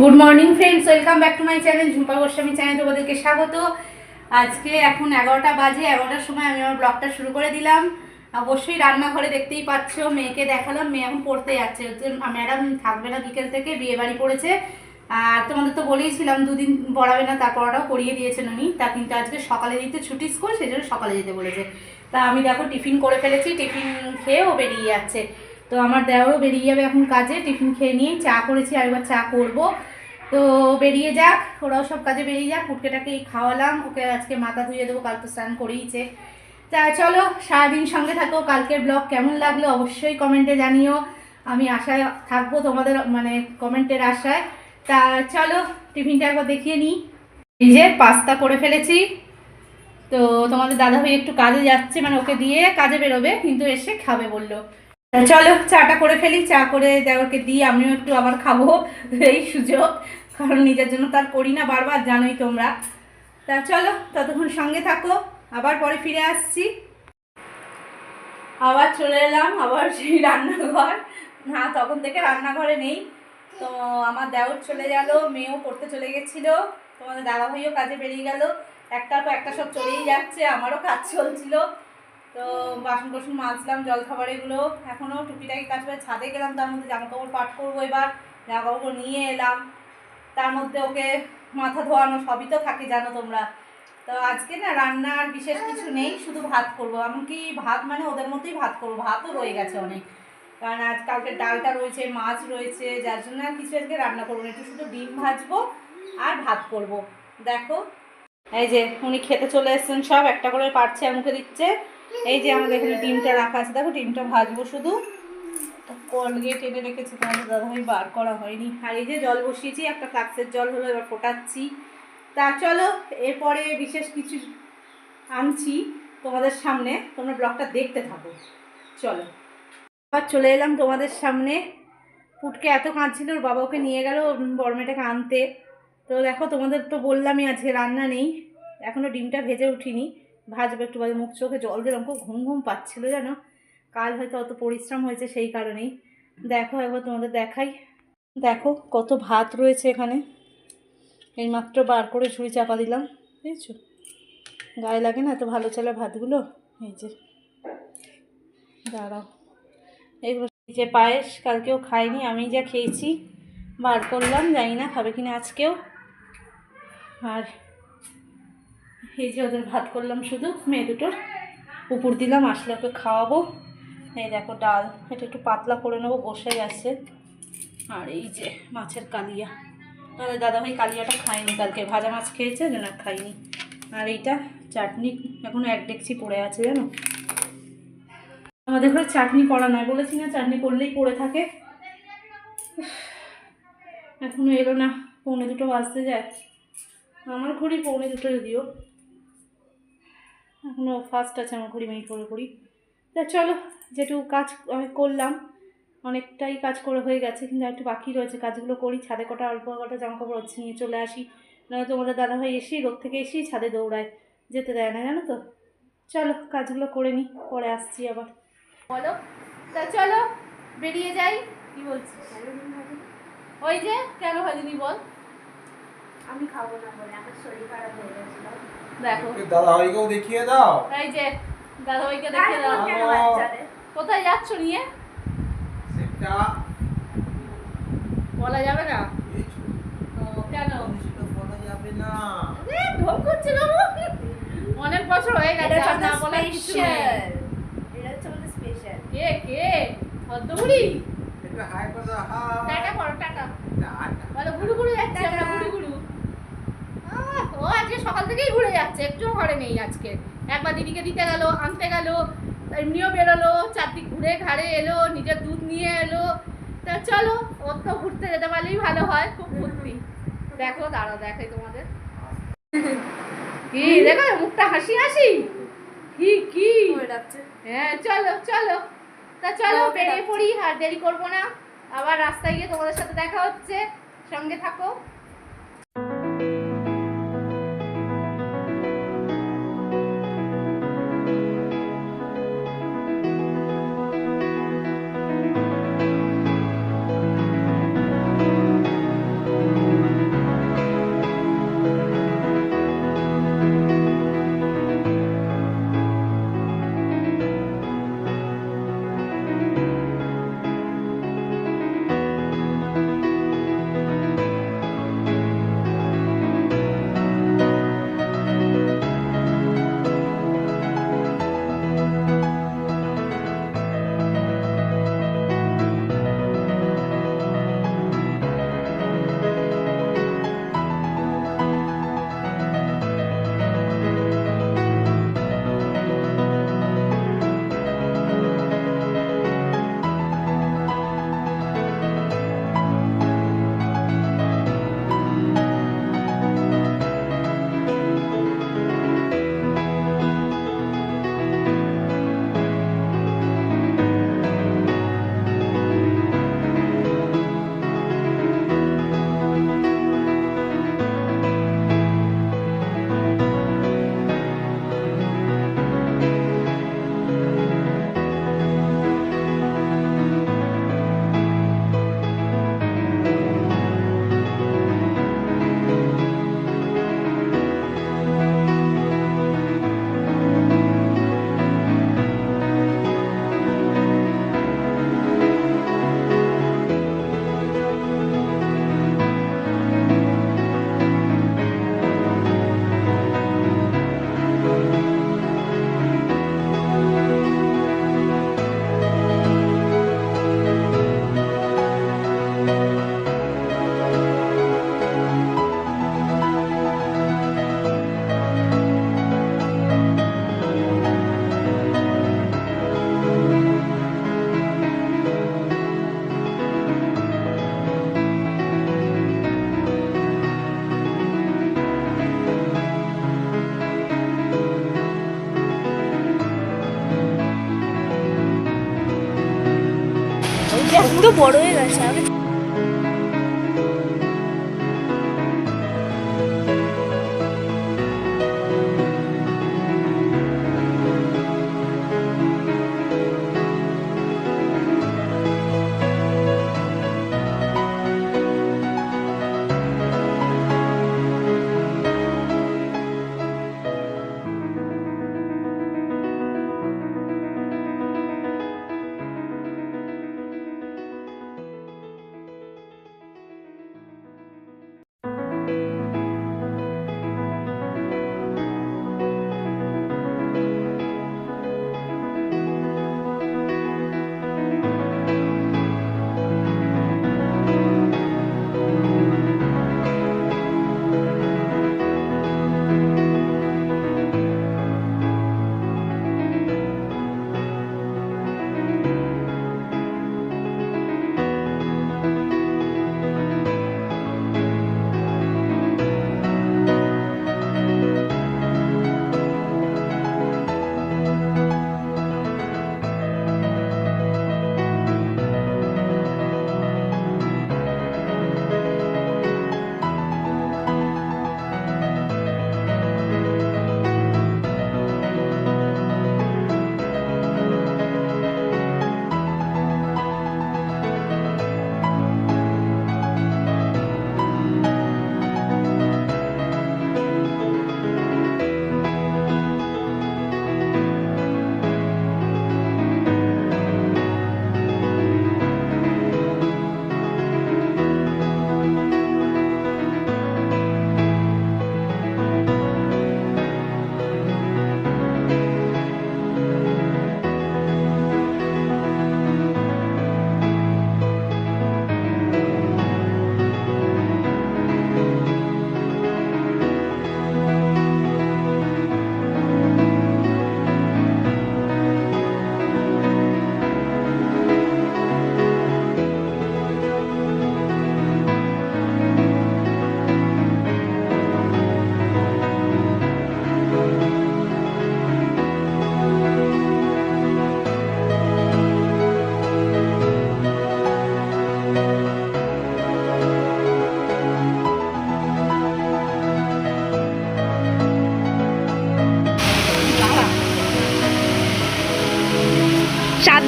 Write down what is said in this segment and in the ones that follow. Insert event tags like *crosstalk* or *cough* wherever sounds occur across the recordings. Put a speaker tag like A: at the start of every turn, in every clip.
A: Good morning friends welcome back to my channel Jhumpa Goswami channel তোমাদেরকে স্বাগত। আজকে এখন এগারোটা বাজে, এগারোটার সময় আমি আমার ব্লগটা শুরু করে দিলাম। অবশ্যই রান্নাঘরে দেখতেই পাচ্ছ, মেয়েকে দেখালাম, মেয়ে এখন পড়তে যাচ্ছে। ম্যাডাম থাকবে না বিকেল থেকে বিয়ে বাড়ি পড়েছে। আর তোমাদের তো বলেইছিলাম, দুদিন পড়াবে না, তার পড়াটাও করিয়ে দিয়েছেন উনি। তা কিন্তু আজকে সকালে দিতে ছুটি স্কুল সেই জন্য সকালে যেতে বলেছে। তা আমি দেখো টিফিন করে ফেলেছি, টিফিন খেয়েও বেরিয়ে যাচ্ছে। তো আমার দেওয়ারও বেরিয়ে যাবে এখন কাজে, টিফিন খেয়ে নিয়ে চা করেছি, আর এবার চা করব। তো বেরিয়ে যাক, ওরাও সব কাজে বেরিয়ে যাক কুটকেটাকে খাওয়ালাম, ওকে আজকে মাথা ধুয়ে দেবো, কাল তো স্নান করেইছে তা চলো, সারাদিন সঙ্গে থাকো, কালকের ব্লগ কেমন লাগল অবশ্যই কমেন্টে জানিও। আমি আশায় থাকব তোমাদের মানে কমেন্টের আশায়। তা চলো, টিফিনটা একবার দেখিয়ে নিই। যে পাস্তা করে ফেলেছি। তো তোমাদের দাদা ভাই একটু কাজে যাচ্ছে মানে ওকে দিয়ে কাজে বেরোবে, কিন্তু এসে খাবে বলল। চলো, চাটা করে ফেলি, চা করে দেওয়াকে দিই, আমিও একটু আবার খাব এই সুযোগ, কারণ নিজের জন্য তার করি না বারবার, জানোই তোমরা। তা চলো, ততক্ষণ সঙ্গে থাকো, আবার পরে ফিরে আসছি। আবার চলে এলাম, আবার সেই রান্নাঘর। না, তখন থেকে রান্নাঘরে নেই। তো আমার দেওর চলে গেল, মেয়েও পড়তে চলে গেছিল। তোমাদের দাদা ভাইও কাজে বেরিয়ে গেল। একটার পর একটা সব চলেই যাচ্ছে, আমারও কাজ চলছিল। তো বাসন কোসন মাজলাম জল খাবার এগুলো। এখনও টুকিটাকি কাজ করে ছাদে গেলাম, তার মধ্যে জামা কাপড় পাট করব এবার। জামা কাপড় নিয়ে এলাম। তার মধ্যে ওকে মাথা ধোয়ানো সবই তো থাকে, জানো তোমরা। তো আজকে না রান্নার বিশেষ কিছু নেই, শুধু ভাত করব। এমনকি ভাত মানে ওদের মধ্যেই ভাত করব, ভাতও রয়ে গেছে অনেক। কারণ আজ কালকে ডালটা রয়েছে, মাছ রয়েছে, যার জন্য আর কিছু আজকে রান্না করব না। একটু শুধু ডিম ভাজবো আর ভাত করব। দেখো, এই যে উনি খেতে চলে এসেছেন সব, একটা করে পারছে মুখে দিচ্ছে। এই যে আমাদের এখানে ডিমটা রাখা আছে। দেখো, ডিমটা ভাজবো শুধু। কলগেট এনে রেখেছি তোমাদের দাদাভাই বার করা হয়নি। আর এই যে জল বসিয়েছি, একটা ফ্লাক্সের জল হলো, এবার ফোটাচ্ছি। তা চলো, এরপরে বিশেষ কিছু আনছি তোমাদের সামনে। তোমরা ব্লগটা দেখতে থাকো। চলো। আবার চলে এলাম তোমাদের সামনে। পুটকে এত কাঁদছিল, ওর বাবা ওকে নিয়ে গেল বড় মেয়েটাকে আনতে। তো দেখো, তোমাদের তো বললামই, আজকে রান্না নেই। এখনও ডিমটা ভেজে উঠিনি। ভাজবো একটু বাদে মুখ চোখে জল দিলাম খুব ঘুম ঘুম পাচ্ছিল জানো? কাল হয়তো অত পরিশ্রম হয়েছে সেই কারণেই। দেখো একবার তোমাদের দেখাই। দেখো কত ভাত রয়েছে এখানে। এইমাত্র বার করে ঝুড়ি চাপা দিলাম, বুঝেছ? গায়ে লাগে না এত ভালো চলে ভাতগুলো? এই যে, দাঁড়াও। এগুলো যে পায়েস কালকেও খাইনি, আমি যা খেয়েছি বার করলাম, জানি না খাবে কিনা আজকেও। আর এই যে ওদের ভাত করলাম শুধু, মেয়ে দুটোর। উপর দিলাম, আসলে ওকে খাওয়াবো। এই দেখো ডাল, এটা একটু পাতলা করে নেব, বসে গেছে। আর এই যে মাছের কালিয়া। তাহলে দাদাভাই কালিয়াটা খায়নি কালকে, ভাজা মাছ খেয়েছে যেন খাইনি আর এইটা চাটনি এখনও এক ডেকচি পড়ে আছে, জানো? আমাদের ঘরে চাটনি করা নয়, বলেছি না চাটনি করলেই পড়ে থাকে। এখনও এলো না, পৌনে দুটো বাজতে যায়। আমার ঘড়ি পৌনে দুটো যদিও। এখনও ফার্স্ট আছে আমার ঘড়ি মিনিট করে করি। তা চলো যেটুকু কাজ আমি করলাম, অনেকটাই কাজ করে হয়ে গেছে, কিন্তু একটু বাকি রয়েছে, কাজগুলো করি, ছাদে কটা, অল্প কটা জামা কাপড় হচ্ছে, নিয়ে চলে আসি। নয়তো তোমাদের দাদাভাই এসেই, রোদ থেকে এসেই ছাদে দৌড়ায়, যেতে দেয় না, জানো তো? চলো, কাজগুলো করে নিই পরে আসছি আবার। বলো, তা চলো, বেরিয়ে যাই, কি বলছিস? ওই যে, কেন ভাজিনি বল?
B: আমি খাব না বলে, আমার শরীর খারাপ হয়ে গেছিল।
A: দেখো।
C: দাদা ভাইকেও দেখিয়ে দাও।
A: এই যে দাদাভাইকে দেখে দাও? কোথায় যাচ্ছ নিয়ে?
C: সেটা
A: বলা যাবে না?
C: এই ছোট
A: ও, কেন?
C: বলা যাবে না।
A: ঢোক করছে বাবু। অনেক বছর হয়ে গেছে
B: এটা
A: আর না
B: হচ্ছে
A: বলার কিছু
B: স্পেশাল এটা হচ্ছে আমাদের স্পেশাল
A: কে কে? ভদ্রগুড়ি
C: এটা হাই করে দাও
A: টাটা করো টাটা। বলো ঘুরু ঘুরু যাচ্ছে আমরা ঘুরু আহ, ও আজকে সকাল থেকেই ঘুরে যাচ্ছে একটুও ঘরে নেই আজকে। একবার দিদিকে দিতে গেল আনতে গেল এমনিও বেরোলো চারদিক ঘুরে ঘাড়ে এলো নিজের দুধ নিয়ে এলো। তা চলো ওর তো ঘুরতে যেতে পারলেই ভালো হয় খুব ফুর্তি। দেখো দাঁড়াও দেখাই তোমাদের। কি দেখো মুখটা হাসি হাসি? কি কি?
B: হয়ে যাচ্ছে।
A: হ্যাঁ চলো চলো। তা চলো বেরিয়ে পড়ি আর দেরি করব না। আবার রাস্তায় গিয়ে তোমাদের সাথে দেখা হচ্ছে। সঙ্গে থাকো।
B: বড়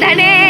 B: সাবধানে বাবা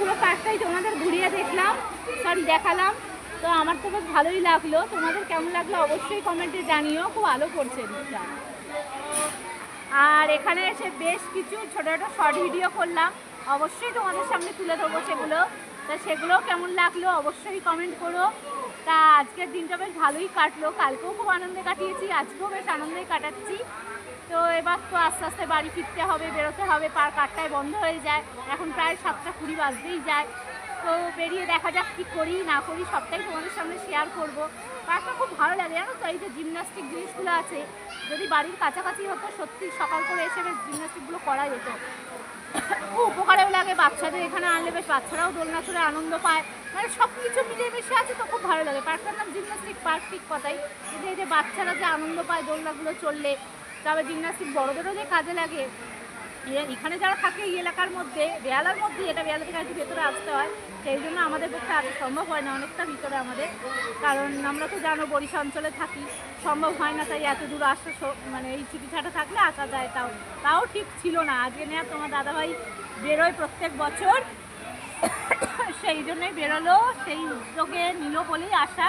A: পুরো পার্কটাই তোমাদের ঘুরিয়ে দেখলাম সরি দেখালাম। তো আমার তো বেশ ভালোই লাগল। তোমাদের কেমন লাগল অবশ্যই কমেন্টে জানিও, খুব আলো করছে আর এখানে এসে বেশ কিছু ছোটো ছোটো শর্ট ভিডিও করলাম। অবশ্যই তোমাদের সামনে তুলে ধরবো সেগুলো। তা সেগুলো কেমন লাগল অবশ্যই কমেন্ট করো। তা আজকের দিনটা বেশ ভালোই কাটলো। কালকেও খুব আনন্দে কাটিয়েছি, আজকেও বেশ আনন্দে কাটাচ্ছি।
D: তো এবার তো আস্তে আস্তে বাড়ি ফিরতে হবে, বেরোতে হবে, পার্ক আটটায় বন্ধ হয়ে যায়। এখন প্রায় সাতটা কুড়ি বাজতেই যায়। তো বেরিয়ে দেখা যাক কী করি, না করি, সবটাই তোমাদের সামনে শেয়ার করব। পার্কটা খুব ভালো লাগে, জানো তো? এই যে জিমনাস্টিক জিনিসগুলো আছে, যদি বাড়ির কাছাকাছি হতো, সত্যি সকাল করে এসে বেশ জিমনাস্টিকগুলো করা যেত। খুব উপকারেও লাগে, বাচ্চাদের এখানে আনলে বেশ বাচ্চারাও দোলনা চড়ে আনন্দ পায়। মানে সব কিছু মিলে মিশে আছে তো, খুব ভালো লাগে। পার্কটার নাম জিমনাস্টিক পার্ক ঠিক কথাই। কিন্তু এই যে বাচ্চারা যে আনন্দ পায় দোলনাগুলো চললে তবে জিমনাস্টিক বড়দেরও যে কাজে লাগে এখানে যারা থাকে এই এলাকার মধ্যে বেহালার মধ্যে এটা বেহালা থেকে একটু ভেতরে আসতে হয়। সেই জন্য আমাদের পক্ষে আসা সম্ভব হয় না, অনেকটা ভিতরে আমাদের। কারণ আমরা তো জানো বরিশা অঞ্চলে থাকি, সম্ভব হয় না তাই এত দূর আসা মানে এই ছাটা থাকলে আসা যায় তাও। তাও ঠিক ছিল না। আজকে নেওয়া তোমার দাদাভাই বেরোয় প্রত্যেক বছর। *coughs* সেই জন্যই বেরোলো, সেই উদ্যোগে নিল বলেই আসা।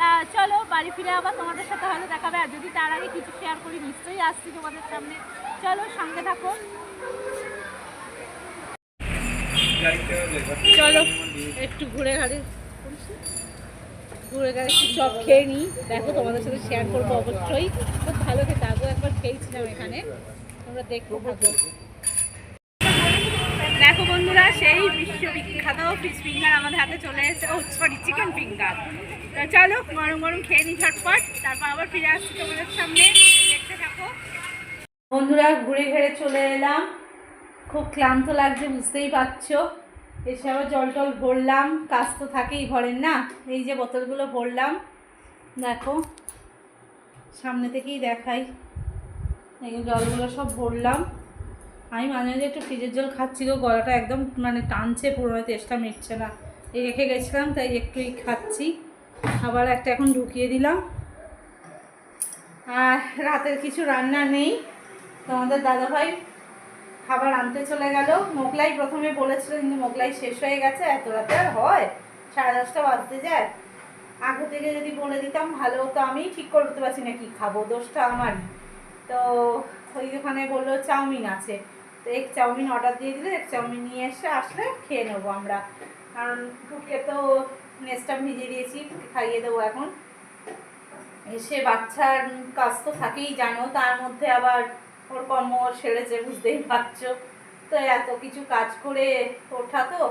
D: তা চলো, বাড়ি ফিরে আবার তোমাদের সাথে হয়তো দেখাবে আর যদি তার আগে কিছু শেয়ার করি, নিশ্চয়ই আসছি তোমাদের সামনে। চলো, সঙ্গে থাকো।
A: চলো, একটু ঘুরে ঘাড়ে। ঘুরে ঘাড়ে একটু চপ খেয়ে নিই। দেখো, তোমাদের সাথে শেয়ার করব অবশ্যই। খুব ভালো খেতে। আগেও একবার খেয়েছিলাম এখানে। তোমরা দেখব থাকো। দেখো বন্ধুরা, সেই বিশ্ববিখ্যাত ফিশ ফিঙ্গার আমাদের হাতে চলে এসেছে। ও সরি চিকেন ফিঙ্গার চলো, গরম গরম খেয়ে নিই ঝটপট। তারপর আবার ফিরে আসছি তোমাদের সামনে। দেখতে থাকো। বন্ধুরা, ঘুরে ঘেরে চলে এলাম। খুব ক্লান্ত লাগছে, বুঝতেই পারছ। এসে আবার জল টল ভরলাম। কাজ তো থাকেই ঘরের, না? এই যে বোতলগুলো ভরলাম। দেখো, সামনে থেকেই দেখাই। এই জলগুলো সব ভরলাম। আমি মাঝে মাঝে একটু ফ্রিজের জল খাচ্ছি গো, গলাটা একদম মানে টানছে, পুরো তেষ্টা মিটছে না। রেখে গেছিলাম, তাই একটুই খাচ্ছি। আবার একটা এখন ঢুকিয়ে দিলাম। আর রাতের কিছু রান্না নেই। তোমাদের দাদাভাই খাবার আনতে চলে গেল। মোগলাই প্রথমে বলেছিল, কিন্তু মোগলাই শেষ হয়ে গেছে, এত রাতে আর হয়? সাড়ে দশটা বাজতে যায়। আগে থেকে যদি বলে দিতাম, ভালো হতো, আমি ঠিক করতে পারছি না, কি খাব? দোষটা আমারই। তো ওই ওখানে বলল, চাউমিন আছে। তো এক চাউমিন অর্ডার দিয়ে দিলে, এক চাউমিন নিয়ে এসে আসলে খেয়ে নেব আমরা। কারণ কুকে তো নেক্সটা ভিজিয়ে দিয়েছি খাইয়ে দেবো এখন। এসে বাচ্চার কাজ তো থাকেই, জানো, তার মধ্যে আবার ওর কর্ম সেরেছে, বুঝতেই পারছ। তো এত কিছু কাজ করে ওঠা তো,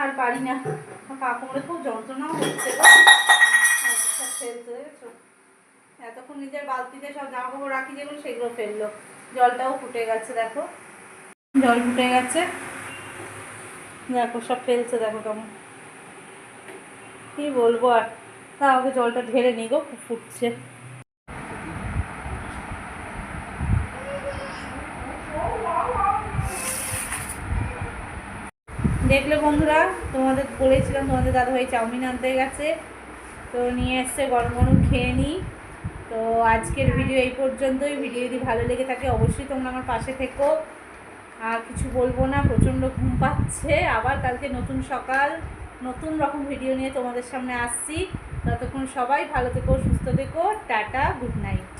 A: আর পারি না। কাকুরে খুব যন্ত্রণাও হচ্ছে ফেলতে এতক্ষণ নিজের বালতিতে সব জামা কাপড় রাখি যেগুলো, সেগুলো ফেলল। জলটাও ফুটে গেছে, দেখো। জল ফুটে গেছে। দেখো, সব ফেলছে, দেখো কেমন। কি বলব আর? তা ওকে জলটা ঢেলে নিই গো, ফুটছে। দেখলে বন্ধুরা, তোমাদের বলেছিলাম তোমাদের দাদাভাই চাউমিন আনতে গেছে। তো নিয়ে এসছে গরম গরম খেয়ে নিই। তো আজকের ভিডিও এই পর্যন্তই। ভিডিও যদি ভালো লেগে থাকে, অবশ্যই তোমরা আমার পাশে থেকো। আর কিছু বলব না, প্রচণ্ড ঘুম পাচ্ছে। আবার কালকে নতুন সকাল। নতুন রকম ভিডিও নিয়ে তোমাদের সামনে আসছি। ততক্ষণ সবাই ভালো থেকো, সুস্থ থেকো, টাটা গুড নাইট